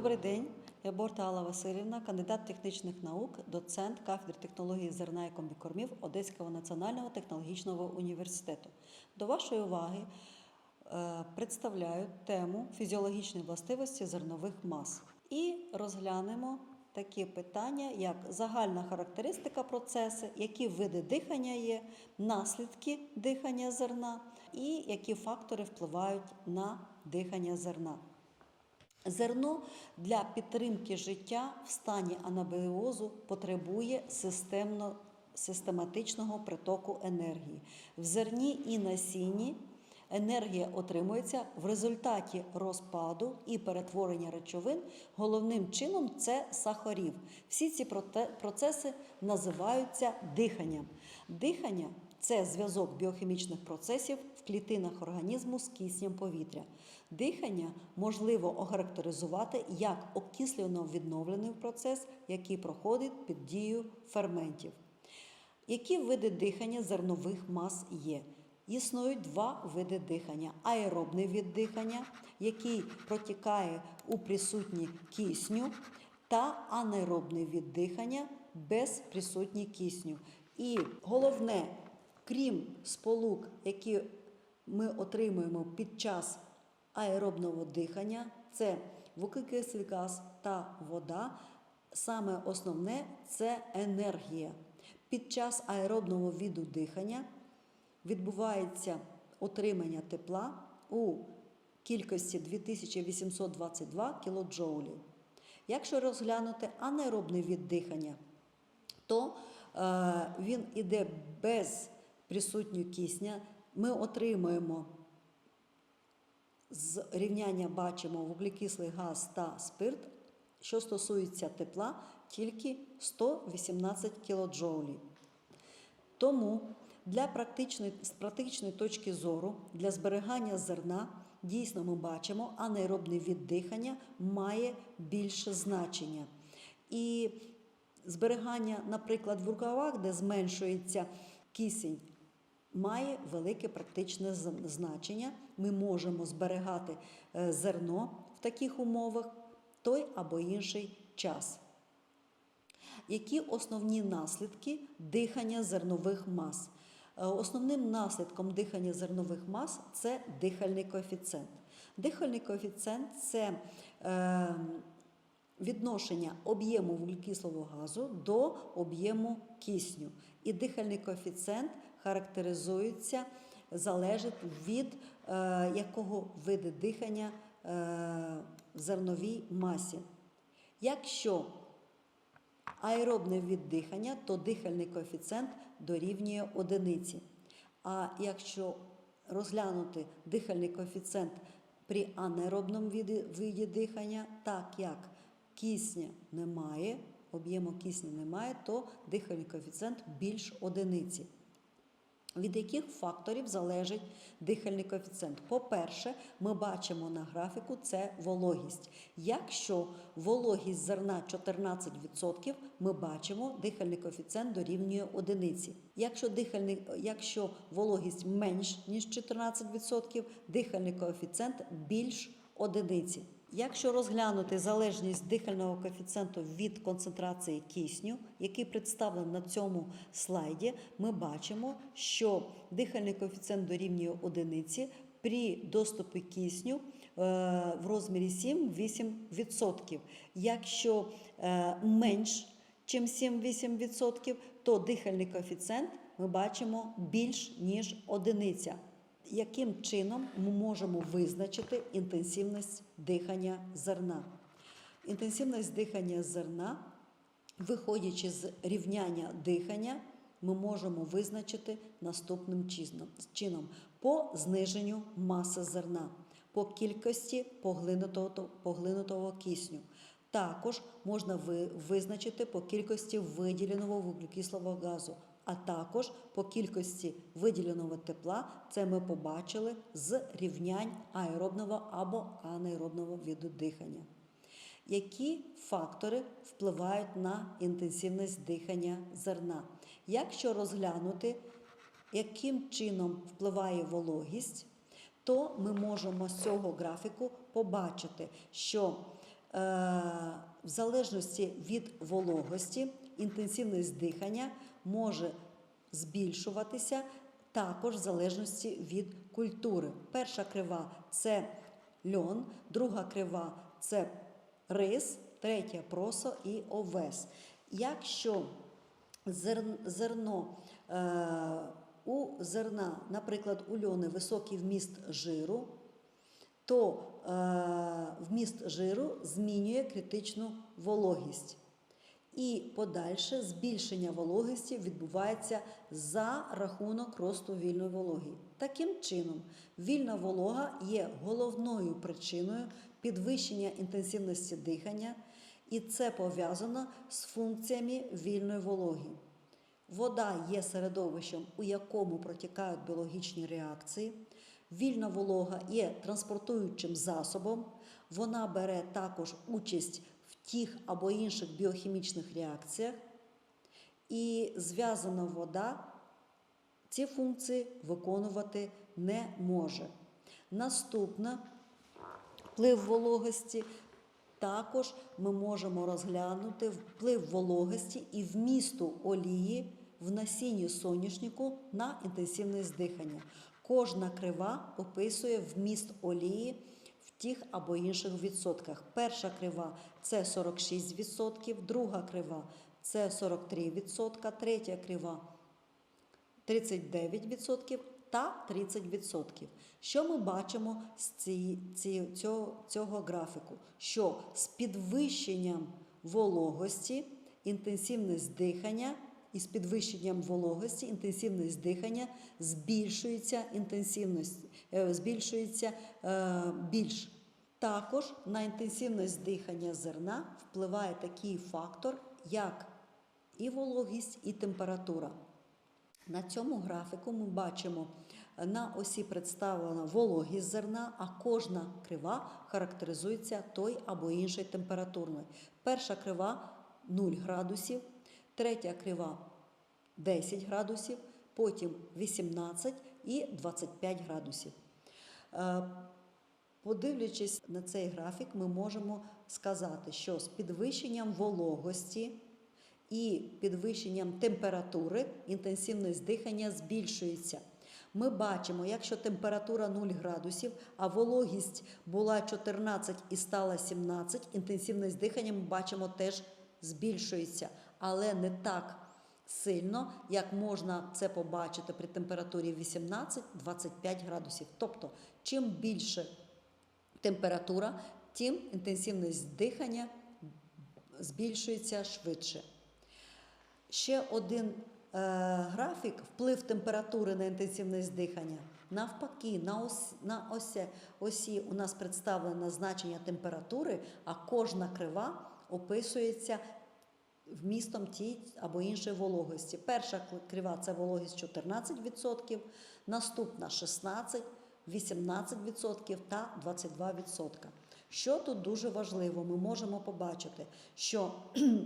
Добрий день. Я Борта Алла Васильівна, кандидат технічних наук, доцент кафедри технології зерна і комбікормів Одеського національного технологічного університету. До вашої уваги е, представляю тему фізіологічні властивості зернових мас і розглянемо такі питання, як загальна характеристика процесу, які види дихання є, наслідки дихання зерна і які фактори впливають на дихання зерна. Зерно для підтримки життя в стані анабіозу потребує системно, систематичного притоку енергії. В зерні і насінні енергія отримується в результаті розпаду і перетворення речовин. Головним чином це сахарів. Всі ці процеси називаються диханням. Дихання це зв'язок біохімічних процесів в клітинах організму з киснем повітря. Дихання можливо охарактеризувати як окислено-відновлений процес, який проходить під дією ферментів. Які види дихання зернових мас є? Існують два види дихання: аеробний від дихання, який протікає у присутні кисню, та анаеробний від дихання без присутні кисню. І головне, крім сполук, які ми отримуємо під час аеробного дихання, це вуглекислий газ та вода. Саме основне це енергія. Під час аеробного віду дихання відбувається отримання тепла у кількості 2822 кДж. Якщо розглянути анаеробний від дихання, то е, він іде без присутнього кисня. Ми отримуємо з рівняння бачимо вуглекислий газ та спирт, що стосується тепла, тільки 118 кДж. Тому для практичної, з практичної точки зору для зберігання зерна дійсно ми бачимо, анаеробне віддихання має більше значення. І зберігання, наприклад, в рукавах, де зменшується кисень, має велике практичне значення. Ми можемо зберігати е, зерно в таких умовах той або інший час. Які основні наслідки дихання зернових мас? Е, Основним наслідком дихання зернових мас це дихальний коефіцієнт. Дихальний коефіцієнт це е, відношення об'єму вуглекислого газу до об'єму кисню. І дихальний коефіцієнт характеризується, залежить від е, якого виду дихання е, в зерновій масі. Якщо аеробне віддихання, то дихальний коефіцієнт дорівнює одиниці. А якщо розглянути дихальний коефіцієнт при анаеробному виді дихання, так як кисня немає, об'єму кисня немає, то дихальний коефіцієнт більш одиниці. Від яких факторів залежить дихальний коефіцієнт? По-перше, ми бачимо на графіку це вологість. Якщо вологість зерна 14%, ми бачимо дихальний коефіцієнт дорівнює одиниці. Якщо, дихальний, якщо вологість менш ніж 14%, дихальний коефіцієнт більш одиниці. Якщо розглянути залежність дихального коефіцієнту від концентрації кисню, який представлений на цьому слайді, ми бачимо, що дихальний коефіцієнт дорівнює одиниці при доступі кисню е, в розмірі 7-8%. Якщо е, менш чим 7-8%, то дихальний коефіцієнт ми бачимо більш ніж одиниця. Яким чином ми можемо визначити інтенсивність дихання зерна? Інтенсивність дихання зерна, виходячи з рівняння дихання, ми можемо визначити наступним чином по зниженню маси зерна, по кількості поглинутого, поглинутого кисню. Також можна визначити по кількості виділеного вуглекислого газу, а також по кількості виділеного тепла. Це ми побачили з рівнянь аеробного або анаеробного виду дихання. Які фактори впливають на інтенсивність дихання зерна? Якщо розглянути, яким чином впливає вологість, то ми можемо з цього графіку побачити, що в залежності від вологості, інтенсивність дихання може збільшуватися також в залежності від культури. Перша крива це льон, друга крива це рис, третя просо і овес. Якщо зерно е, у зерна, наприклад, у льони високий вміст жиру, то е, вміст жиру змінює критичну вологість. І подальше збільшення вологості відбувається за рахунок росту вільної вологи. Таким чином, вільна волога є головною причиною підвищення інтенсивності дихання, і це пов'язано з функціями вільної вологи. Вода є середовищем, у якому протікають біологічні реакції. Вільна волога є транспортуючим засобом. Вона бере також участь тих або інших біохімічних реакціях. І зв'язана вода ці функції виконувати не може. Наступна вплив вологості. Також ми можемо розглянути вплив вологості і вмісту олії в насінні соняшнику на інтенсивність дихання. Кожна крива описує вміст олії тих або інших відсотках. Перша крива це 46%, друга крива це 43%, третя крива 39% та 30%. Що ми бачимо з ці, ці, цього, цього графіку? Що з підвищенням вологості інтенсивність дихання і з підвищенням вологості інтенсивність дихання збільшується інтенсивність, е, збільшується е, більш. Також на інтенсивність дихання зерна впливає такий фактор, як і вологість, і температура. На цьому графіку ми бачимо е, на осі представлена вологість зерна, а кожна крива характеризується той або іншою температурною. Перша крива 0 градусів, третя крива 10 градусів, потім 18 і 25 градусів. Е, Подивлячись на цей графік, ми можемо сказати, що з підвищенням вологості і підвищенням температури інтенсивність дихання збільшується. Ми бачимо, якщо температура 0 градусів, а вологість була 14 і стала 17, інтенсивність дихання ми бачимо теж збільшується, але не так сильно, як можна це побачити при температурі 18-25 градусів. Тобто, чим більше температура, тим інтенсивність дихання збільшується швидше. Ще один е, графік вплив температури на інтенсивність дихання. Навпаки, на, ос, на осі, осі у нас представлено значення температури, а кожна крива описується вмістом тієї або іншої вологості. Перша крива це вологість 14%, наступна 16%, 18% та 22%. Що тут дуже важливо, ми можемо побачити, що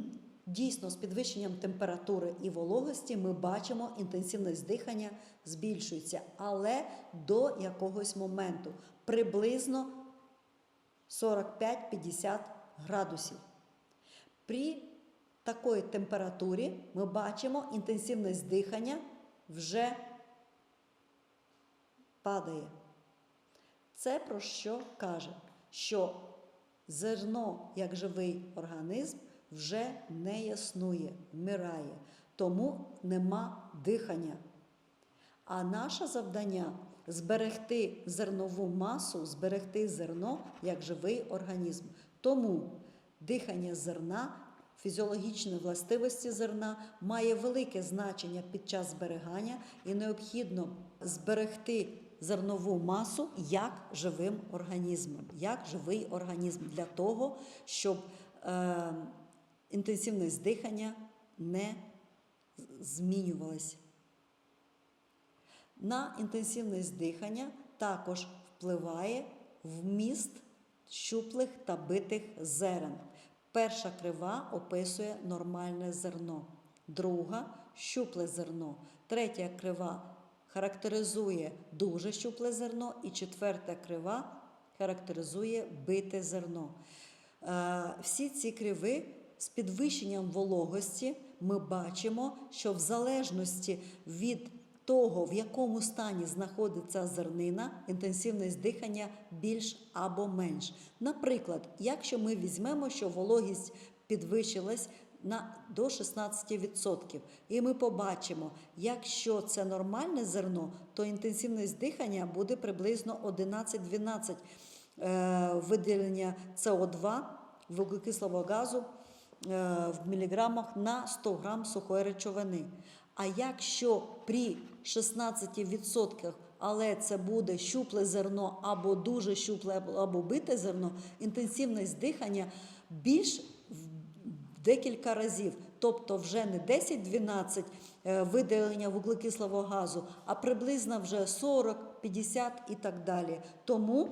дійсно з підвищенням температури і вологості ми бачимо, інтенсивність дихання збільшується, але до якогось моменту приблизно 45-50 градусів. При такої температурі ми бачимо, інтенсивність дихання вже падає. Це про що каже? Що зерно як живий організм вже не існує, вмирає, тому нема дихання. А наше завдання зберегти зернову масу, зберегти зерно як живий організм. Тому дихання зерна, фізіологічні властивості зерна має велике значення під час зберігання і необхідно зберегти зернову масу як живим організмом, як живий організм для того, щоб е, інтенсивність дихання не змінювалася. На інтенсивність дихання також впливає вміст щуплих та битих зерен. Перша крива описує нормальне зерно, друга щупле зерно, третя крива характеризує дуже щупле зерно, і четверта крива характеризує бите зерно. е, всі ці криви з підвищенням вологості ми бачимо, що в залежності від того, в якому стані знаходиться зернина, інтенсивність дихання більш або менш. Наприклад, якщо ми візьмемо, що вологість підвищилась на до 16%. І ми побачимо, якщо це нормальне зерно, то інтенсивність дихання буде приблизно 11-12 е, виділення СО2 вуглекислого газу е, в міліграмах на 100 грам сухої речовини. А якщо при 16%, але це буде щупле зерно або дуже щупле або бите зерно, інтенсивність дихання більш в декілька разів. Тобто вже не 10-12 е, виділення вуглекислого газу, а приблизно вже 40, 50 і так далі. Тому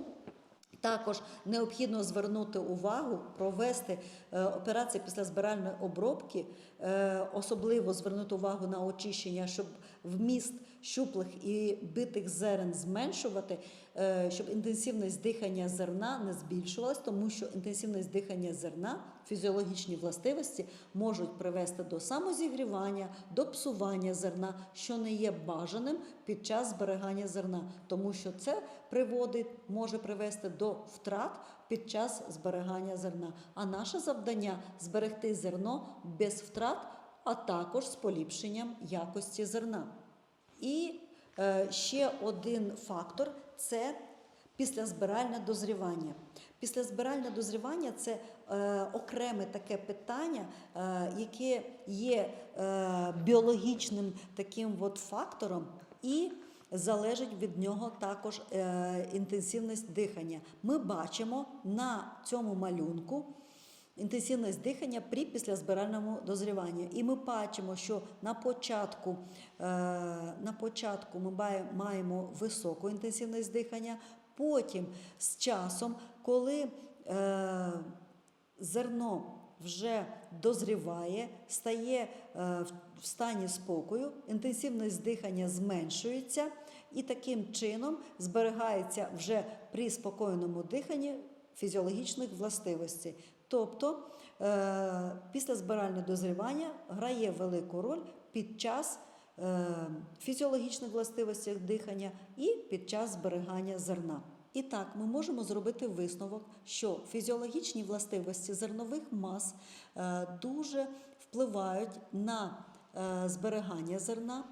також необхідно звернути увагу, провести операції після збиральної обробки, е, особливо звернути увагу на очищення, щоб вміст щуплих і битих зерен зменшувати, е, щоб інтенсивність дихання зерна не збільшувалась, тому що інтенсивність дихання зерна, фізіологічні властивості можуть привести до самозігрівання, до псування зерна, що не є бажаним під час зберігання зерна, тому що це приводить, може привести до втрат під час зберігання зерна. А наше завдання зберегти зерно без втрат, а також з поліпшенням якості зерна. І е, ще один фактор це післязбиральне дозрівання. Післязбиральне дозрівання це е, окреме таке питання, е, яке є е, біологічним таким от фактором і залежить від нього також е, інтенсивність дихання. Ми бачимо на цьому малюнку інтенсивність дихання при післязбиральному дозріванні. І ми бачимо, що на початку, е, на початку ми маємо високу інтенсивність дихання, потім з часом, коли е, зерно вже дозріває, стає е, в- стані спокою, інтенсивність дихання зменшується, і таким чином зберігається вже при спокійному диханні фізіологічних властивостей. Тобто е, після збиральне дозрівання грає велику роль під час е, фізіологічних властивостей дихання і під час зберігання зерна. І так, ми можемо зробити висновок, що фізіологічні властивості зернових мас е, дуже впливають на е, зберігання зерна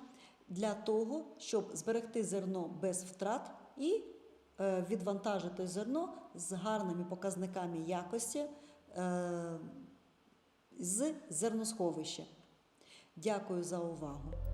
для того, щоб зберегти зерно без втрат і е, відвантажити зерно з гарними показниками якості з зерносховища. Дякую за увагу.